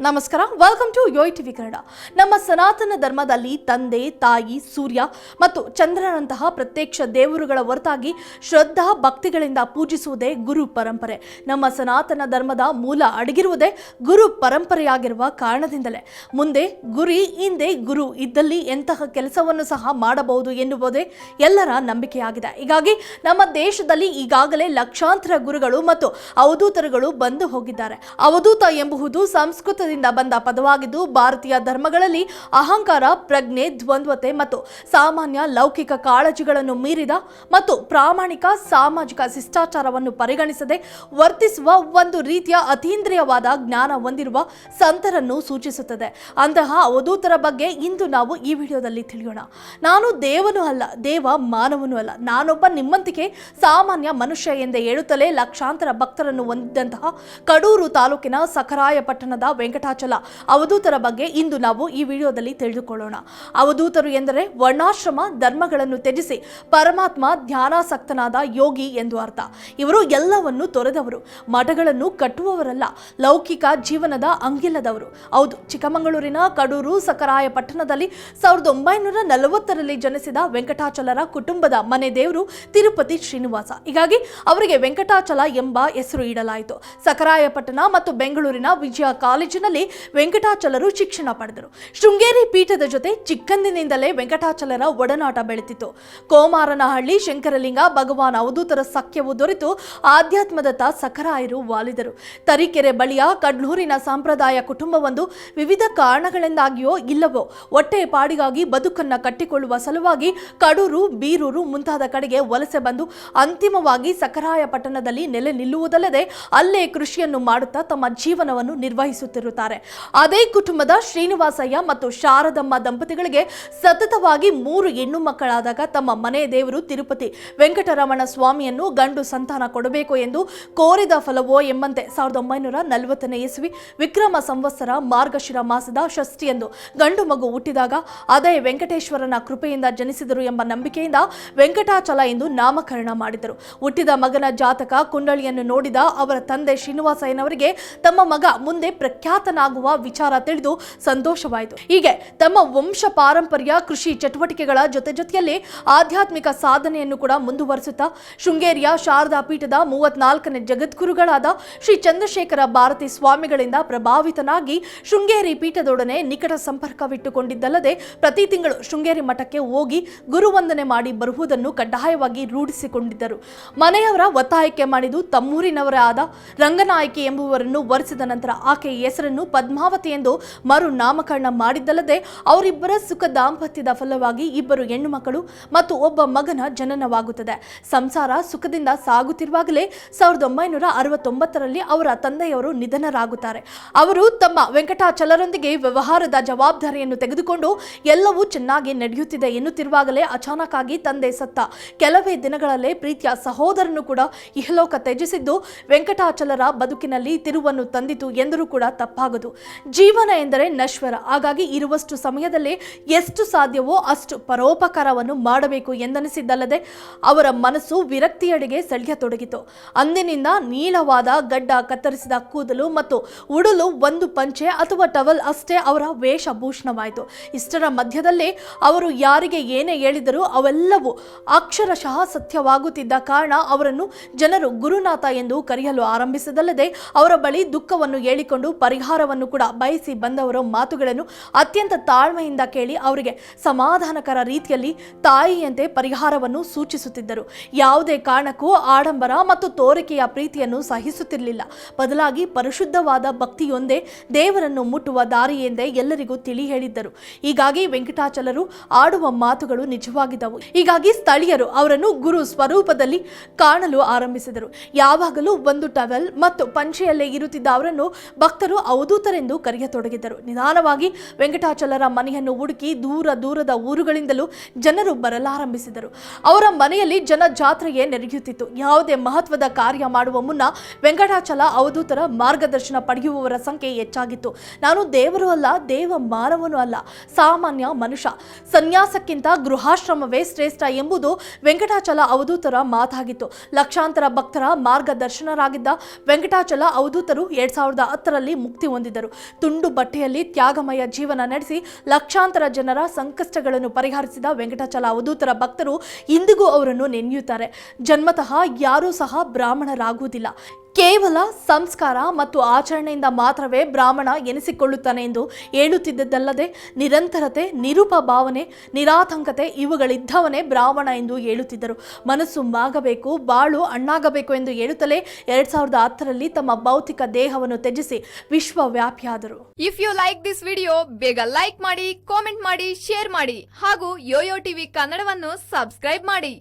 ನಮಸ್ಕಾರ. Welcome to Yoyo TV Kannada. ನಮ್ಮ ಸನಾತನ ಧರ್ಮದಲ್ಲಿ ತಂದೆ, ತಾಯಿ, ಸೂರ್ಯ ಮತ್ತು ಚಂದ್ರನಂತಹ ಪ್ರತ್ಯಕ್ಷ ದೇವರುಗಳ ಹೊರತಾಗಿ ಶ್ರದ್ಧಾ ಭಕ್ತಿಗಳಿಂದ ಪೂಜಿಸುವುದೇ ಗುರು ಪರಂಪರೆ. ನಮ್ಮ ಸನಾತನ ಧರ್ಮದ ಮೂಲ ಅಡಗಿರುವುದೇ ಗುರು ಪರಂಪರೆಯಾಗಿರುವ ಕಾರಣದಿಂದಲೇ. ಮುಂದೆ ಗುರಿ, ಹಿಂದೆ ಗುರು ಇದ್ದಲ್ಲಿ ಎಂತಹ ಕೆಲಸವನ್ನು ಸಹ ಮಾಡಬಹುದು ಎನ್ನುವುದೇ ಎಲ್ಲರ ನಂಬಿಕೆಯಾಗಿದೆ. ಹೀಗಾಗಿ ನಮ್ಮ ದೇಶದಲ್ಲಿ ಈಗಾಗಲೇ ಲಕ್ಷಾಂತರ ಗುರುಗಳು ಮತ್ತು ಅವಧೂತರುಗಳು ಬಂದು ಹೋಗಿದ್ದಾರೆ. ಅವಧೂತ ಎಂಬುದು ಸಂಸ್ಕೃತದಿಂದ ಬಂದ ಪದವಾಗಿದ್ದು, ಭಾರತೀಯ ಧರ್ಮಗಳಲ್ಲಿ ಅಹಂಕಾರ, ಪ್ರಜ್ಞೆ, ದ್ವಂದ್ವತೆ ಮತ್ತು ಸಾಮಾನ್ಯ ಲೌಕಿಕ ಕಾಳಜಿಗಳನ್ನು ಮೀರಿದ ಮತ್ತು ಪ್ರಾಮಾಣಿಕ ಸಾಮಾಜಿಕ ಶಿಷ್ಟಾಚಾರವನ್ನು ಪರಿಗಣಿಸದೆ ವರ್ತಿಸುವ ಒಂದು ರೀತಿಯ ಅತೀಂದ್ರಿಯವಾದ ಜ್ಞಾನ ಹೊಂದಿರುವ ಸಂತರನ್ನು ಸೂಚಿಸುತ್ತದೆ. ಅಂತಹ ಅವಧೂತರ ಬಗ್ಗೆ ಇಂದು ನಾವು ಈ ವಿಡಿಯೋದಲ್ಲಿ ತಿಳಿಯೋಣ. ನಾನು ದೇವನು ಅಲ್ಲ, ದೇವ ಮಾನವನು ಅಲ್ಲ. ನಾನೊಬ್ಬ ನಿಮ್ಮಂತಿಕೆ ಸಾಮಾನ್ಯ ಮನುಷ್ಯ ಎಂದೇ ಹೇಳುತ್ತಲೇ ಲಕ್ಷಾಂತರ ಭಕ್ತರನ್ನು ಹೊಂದಿದ್ದಂತಹ ಕಡೂರು ತಾಲೂಕಿನ ಸಖರಾಯ ಪಟ್ಟಣದ ವೆಂಕಟಾಚಲ ಅವಧೂತರ ಬಗ್ಗೆ ಇಂದು ನಾವು ಈ ವಿಡಿಯೋದಲ್ಲಿ ತಿಳಿದುಕೊಳ್ಳೋಣ. ಅವಧೂತರು ಎಂದರೆ ವರ್ಣಾಶ್ರಮ ಧರ್ಮಗಳನ್ನು ತ್ಯಜಿಸಿ ಪರಮಾತ್ಮ ಧ್ಯಾನಾಸಕ್ತನಾದ ಯೋಗಿ ಎಂದು ಅರ್ಥ. ಇವರು ಎಲ್ಲವನ್ನು ತೊರೆದವರು, ಮಠಗಳನ್ನು ಕಟ್ಟುವವರಲ್ಲ, ಲೌಕಿಕ ಜೀವನದ ಅಂಗಿಲ್ಲದವರು. ಹೌದು, ಚಿಕ್ಕಮಗಳೂರಿನ ಕಡೂರು ಸಕರಾಯ ಪಟ್ಟಣದಲ್ಲಿ ಸಾವಿರದ ಒಂಬೈನೂರ ನಲವತ್ತರಲ್ಲಿ ಜನಿಸಿದ ವೆಂಕಟಾಚಲರ ಕುಟುಂಬದ ಮನೆ ದೇವರು ತಿರುಪತಿ ಶ್ರೀನಿವಾಸ. ಹೀಗಾಗಿ ಅವರಿಗೆ ವೆಂಕಟಾಚಲ ಎಂಬ ಹೆಸರು ಇಡಲಾಯಿತು ಸಕರಾಯಪಟ್ಟಣ ಮತ್ತು ಬೆಂಗಳೂರಿನ ವಿಜಯ ವೆಂಕಟಾಚಲರು ಶಿಕ್ಷಣ ಪಡೆದರು. ಶೃಂಗೇರಿ ಪೀಠದ ಜೊತೆ ಚಿಕ್ಕಂದಿನಿಂದಲೇ ವೆಂಕಟಾಚಲರ ಒಡನಾಟ ಬೆಳೆತಿತ್ತು. ಕೋಮಾರನಹಳ್ಳಿ, ಶಂಕರಲಿಂಗ, ಭಗವಾನ್ ಅವಧೂತರ ಸಖ್ಯವು ದೊರೆತು ಆಧ್ಯಾತ್ಮದತ್ತ ಸಖರಾಯರು ವಾಲಿದರು. ತರೀಕೆರೆ ಬಳಿಯ ಕಡ್ಲೂರಿನ ಸಂಪ್ರದಾಯ ಕುಟುಂಬವೊಂದು ವಿವಿಧ ಕಾರಣಗಳಿಂದಾಗಿಯೋ ಇಲ್ಲವೋ ಒಟ್ಟೆ ಪಾಡಿಗಾಗಿ ಬದುಕನ್ನ ಕಟ್ಟಿಕೊಳ್ಳುವ ಸಲುವಾಗಿ ಕಡೂರು, ಬೀರೂರು ಮುಂತಾದ ಕಡೆಗೆ ವಲಸೆ ಬಂದು ಅಂತಿಮವಾಗಿ ಸಖರಾಯ ಪಟ್ಟಣದಲ್ಲಿ ನೆಲೆ ನಿಲ್ಲುವುದಲ್ಲದೆ ಅಲ್ಲೇ ಕೃಷಿಯನ್ನು ಮಾಡುತ್ತಾ ತಮ್ಮ ಜೀವನವನ್ನು ನಿರ್ವಹಿಸುತ್ತಿರುತ್ತಾರೆ. ಅದೇ ಕುಟುಂಬದ ಶ್ರೀನಿವಾಸಯ್ಯ ಮತ್ತು ಶಾರದಮ್ಮ ದಂಪತಿಗಳಿಗೆ ಸತತವಾಗಿ ಮೂರು ಹೆಣ್ಣು ಮಕ್ಕಳಾದಾಗ ತಮ್ಮ ಮನೆ ದೇವರು ತಿರುಪತಿ ವೆಂಕಟರಮಣ ಸ್ವಾಮಿಯನ್ನು ಗಂಡು ಸಂತಾನ ಕೊಡಬೇಕು ಎಂದು ಕೋರಿದ ಫಲವೋ ಎಂಬಂತೆ ಸಾವಿರದ ಒಂಬೈನೂರ ನಲವತ್ತನೇ ಇಸ್ವಿ ವಿಕ್ರಮ ಸಂವತ್ಸರ ಮಾರ್ಗಶಿರ ಮಾಸದ ಷಷ್ಠಿಯಂದು ಗಂಡು ಮಗು ಹುಟ್ಟಿದಾಗ ಅದೇ ವೆಂಕಟೇಶ್ವರನ ಕೃಪೆಯಿಂದ ಜನಿಸಿದರು ಎಂಬ ನಂಬಿಕೆಯಿಂದ ವೆಂಕಟಾಚಲ ಎಂದು ನಾಮಕರಣ ಮಾಡಿದರು. ಹುಟ್ಟಿದ ಮಗನ ಜಾತಕ ಕುಂಡಳಿಯನ್ನು ನೋಡಿದ ಅವರ ತಂದೆ ಶ್ರೀನಿವಾಸಯ್ಯನವರಿಗೆ ತಮ್ಮ ಮಗ ಮುಂದೆ ಪ್ರಖ್ಯಾತನಾಗುವ ವಿಚಾರ ತಿಳಿದು ಸಂತೋಷವಾಯಿತು. ಹೀಗೆ ತಮ್ಮ ವಂಶ ಪಾರಂಪರ್ಯ, ಕೃಷಿ ಚಟುವಟಿಕೆಗಳ ಜೊತೆ ಜೊತೆಯಲ್ಲಿ ಆಧ್ಯಾತ್ಮಿಕ ಸಾಧನೆಯನ್ನು ಕೂಡ ಮುಂದುವರಿಸುತ್ತಾ, ಶೃಂಗೇರಿಯ ಶಾರದಾ ಪೀಠದ ಮೂವತ್ನಾಲ್ಕನೇ ಜಗದ್ಗುರುಗಳಾದ ಶ್ರೀ ಚಂದ್ರಶೇಖರ ಭಾರತಿ ಸ್ವಾಮಿಗಳಿಂದ ಪ್ರಭಾವಿತನಾಗಿ ಶೃಂಗೇರಿ ಪೀಠದೊಡನೆ ನಿಕಟ ಸಂಪರ್ಕವಿಟ್ಟುಕೊಂಡಿದ್ದಲ್ಲದೆ, ಪ್ರತಿ ತಿಂಗಳು ಶೃಂಗೇರಿ ಮಠಕ್ಕೆ ಹೋಗಿ ಗುರುವಂದನೆ ಮಾಡಿ ಬರುವುದನ್ನು ಕಡ್ಡಾಯವಾಗಿ ರೂಢಿಸಿಕೊಂಡಿದ್ದರು. ಮನೆಯವರ ಒತ್ತಾಯಕ್ಕೆ ಮಾಡಿದು ತಮ್ಮೂರಿನವರೇ ಆದ ರಂಗನಾಯಕಿ ಎಂಬುವರನ್ನು ವರಿಸಿದ ನಂತರ ಆಕೆಯ ಹೆಸರನ್ನು ಪದ್ಮಾವತಿ ಎಂದು ಮರು ನಾಮಕರಣ ಮಾಡಿದ್ದಲ್ಲದೆ ಅವರಿಬ್ಬರ ಸುಖ ದಾಂಪತ್ಯದ ಫಲವಾಗಿ ಇಬ್ಬರು ಹೆಣ್ಣು ಮಕ್ಕಳು ಮತ್ತು ಒಬ್ಬ ಮಗನ ಜನನವಾಗುತ್ತದೆ. ಸಂಸಾರ ಸುಖದಿಂದ ಸಾಗುತ್ತಿರುವಾಗಲೇ ಸಾವಿರದ ಒಂಬೈನೂರ ಅರವತ್ತೊಂಬತ್ತರಲ್ಲಿ ಅವರ ತಂದೆಯವರು ನಿಧನರಾಗುತ್ತಾರೆ. ಅವರು ತಮ್ಮ ವೆಂಕಟಾಚಲರೊಂದಿಗೆ ವ್ಯವಹಾರದ ಜವಾಬ್ದಾರಿಯನ್ನು ತೆಗೆದುಕೊಂಡು ಎಲ್ಲವೂ ಚೆನ್ನಾಗಿ ನಡೆಯುತ್ತಿದೆ ಎನ್ನುತ್ತಿರುವಾಗಲೇ ಅಚಾನಕ್ ತಂದೆ ಸತ್ತ ಕೆಲವೇ ದಿನಗಳಲ್ಲೇ ಪ್ರೀತಿಯ ಸಹೋದರನು ಕೂಡ ಇಹಲೋಕ ತ್ಯಜಿಸಿದ್ದು ವೆಂಕಟಾಚಲರ ಬದುಕಿನಲ್ಲಿ ತಿರುವನ್ನು ತಂದಿತು ಎಂದರೂ ಕೂಡ ತಪ್ಪಾಗದು ಜೀವನ ಎಂದರೆ ನಶ್ವರ. ಹಾಗಾಗಿ ಇರುವಷ್ಟು ಸಮಯದಲ್ಲೇ ಎಷ್ಟು ಸಾಧ್ಯವೋ ಅಷ್ಟು ಪರೋಪಕಾರವನ್ನು ಮಾಡಬೇಕು ಎಂದನಿಸಿದ್ದಲ್ಲದೆ ಅವರ ಮನಸ್ಸು ವಿರಕ್ತಿಯಡೆಗೆ ಸೆಳೆಯತೊಡಗಿತು. ಅಂದಿನಿಂದ ನೀಳವಾದ ಗಡ್ಡ ಕತ್ತರಿಸಿದ ಕೂದಲು ಮತ್ತು ಉಡಲು ಒಂದು ಪಂಚೆ ಅಥವಾ ಟವಲ್ ಅಷ್ಟೇ ಅವರ ವೇಷಭೂಷಣವಾಯಿತು. ಇಷ್ಟರ ಮಧ್ಯದಲ್ಲೇ ಅವರು ಯಾರಿಗೆ ಏನೇ ಹೇಳಿದರೂ ಅವೆಲ್ಲವೂ ಅಕ್ಷರಶಃ ಸತ್ಯವಾಗುತ್ತಿದ್ದ ಕಾರಣ ಅವರನ್ನು ಜನರು ಗುರುನಾಥ ಎಂದು ಕರೆಯಲು ಆರಂಭಿಸಿದಲ್ಲದೆ ಅವರ ಬಳಿ ದುಃಖವನ್ನು ಹೇಳಿಕೊಂಡು ಪರಿಹಾರವನ್ನು ಕೂಡ ಬಯಸಿ ಬಂದವರ ಮಾತುಗಳನ್ನು ಅತ್ಯಂತ ತಾಳ್ಮೆಯಿಂದ ಕೇಳಿ ಅವರಿಗೆ ಸಮಾಧಾನಕರ ರೀತಿಯಲ್ಲಿ ತಾಯಿಯಂತೆ ಪರಿಹಾರವನ್ನು ಸೂಚಿಸುತ್ತಿದ್ದರು. ಯಾವುದೇ ಕಾರಣಕ್ಕೂ ಆಡಂಬರ ಮತ್ತು ತೋರಿಕೆಯ ಪ್ರೀತಿಯನ್ನು ಸಹಿಸುತ್ತಿರಲಿಲ್ಲ. ಬದಲಾಗಿ ಪರಿಶುದ್ಧವಾದ ಭಕ್ತಿಯೊಂದೇ ದೇವರನ್ನು ಮುಟ್ಟುವ ದಾರಿ ಎಂದೇ ಎಲ್ಲರಿಗೂ ತಿಳಿ ಹೇಳಿದ್ದರು ಹೀಗಾಗಿ ವೆಂಕಟಾಚಲರು ಆಡುವ ಮಾತುಗಳು ನಿಜವಾಗಿದ್ದವು. ಹೀಗಾಗಿ ಸ್ಥಳೀಯರು ಅವರನ್ನು ಗುರು ಸ್ವರೂಪದಲ್ಲಿ ಕಾಣಲು ಆರಂಭಿಸಿದರು. ಯಾವಾಗಲೂ ಒಂದು ಟವೆಲ್ ಮತ್ತು ಪಂಚೆಯಲ್ಲೇ ಇರುತ್ತಿದ್ದ ಅವರನ್ನು ಭಕ್ತರು ಅವಧೂತರೆಂದು ಕರೆಯತೊಡಗಿದ್ದರು ನಿಧಾನವಾಗಿ ವೆಂಕಟಾಚಲರ ಮನೆಯನ್ನು ಹುಡುಕಿ ದೂರ ದೂರದ ಊರುಗಳಿಂದಲೂ ಜನರು ಬರಲಾರಂಭಿಸಿದರು. ಅವರ ಮನೆಯಲ್ಲಿ ಜನ ಜಾತ್ರೆಯೇ ನೆರೆಯುತ್ತಿತ್ತು. ಯಾವುದೇ ಮಹತ್ವದ ಕಾರ್ಯ ಮಾಡುವ ಮುನ್ನ ವೆಂಕಟಾಚಲ ಅವಧೂತರ ಮಾರ್ಗದರ್ಶನ ಪಡೆಯುವವರ ಸಂಖ್ಯೆ ಹೆಚ್ಚಾಗಿತ್ತು. ನಾನು ದೇವರು ಅಲ್ಲ, ದೇವ ಮಾನವನು ಅಲ್ಲ, ಸಾಮಾನ್ಯ ಮನುಷ್ಯ. ಸನ್ಯಾಸಕ್ಕಿಂತ ಗೃಹಾಶ್ರಮವೇ ಶ್ರೇಷ್ಠ ಎಂಬುದು ವೆಂಕಟಾಚಲ ಅವಧೂತರ ಮಾತಾಗಿತ್ತು. ಲಕ್ಷಾಂತರ ಭಕ್ತರ ಮಾರ್ಗದರ್ಶನರಾಗಿದ್ದ ವೆಂಕಟಾಚಲ ಅವಧೂತರು ಎರಡ್ ಸಾವಿರದ ಹತ್ತರಲ್ಲಿ ಮುಕ್ತಿ ಹೊಂದಿದರು ತುಂಡು ಬಟ್ಟೆಯಲ್ಲಿ ತ್ಯಾಗಮಯ ಜೀವನ ನಡೆಸಿ ಲಕ್ಷಾಂತರ ಜನರ ಸಂಕಷ್ಟಗಳನ್ನು ಪರಿಹರಿಸಿದ ವೆಂಕಟಾಚಲ ಅವಧೂತರ ಭಕ್ತರು ಇಂದಿಗೂ ಅವರನ್ನು ನೆನೆಯುತ್ತಾರೆ. ಜನ್ಮತಃ ಯಾರೂ ಸಹ ಬ್ರಾಹ್ಮಣರಾಗುವುದಿಲ್ಲ. ಕೇವಲ ಸಂಸ್ಕಾರ ಮತ್ತು ಆಚರಣೆಯಿಂದ ಮಾತ್ರವೇ ಬ್ರಾಹ್ಮಣ ಎನಿಸಿಕೊಳ್ಳುತ್ತಾನೆ ಎಂದು ಹೇಳುತ್ತಿದ್ದದ್ದಲ್ಲದೆ ನಿರಂತರತೆ, ನಿರೂಪ ಭಾವನೆ, ನಿರಾತಂಕತೆ ಇವುಗಳಿದ್ದವನೇ ಬ್ರಾಹ್ಮಣ ಎಂದು ಹೇಳುತ್ತಿದ್ದರು. ಮನಸ್ಸು ಮಾಗಬೇಕು, ಬಾಳು ಅಣ್ಣಾಗಬೇಕು ಎಂದು ಹೇಳುತ್ತಲೇ ಎರಡ್ ಸಾವಿರದ ಹತ್ತರಲ್ಲಿ ತಮ್ಮ ಭೌತಿಕ ದೇಹವನ್ನು ತ್ಯಜಿಸಿ ವಿಶ್ವವ್ಯಾಪಿಯಾದರು if you like this video ಬೇಗ ಲೈಕ್ ಮಾಡಿ ಕಾಮೆಂಟ್ ಮಾಡಿ ಶೇರ್ ಮಾಡಿ ಹಾಗೂ ಯೋಯೋ ಟಿವಿ ಕನ್ನಡವನ್ನು ಸಬ್ಸ್ಕ್ರೈಬ್ ಮಾಡಿ.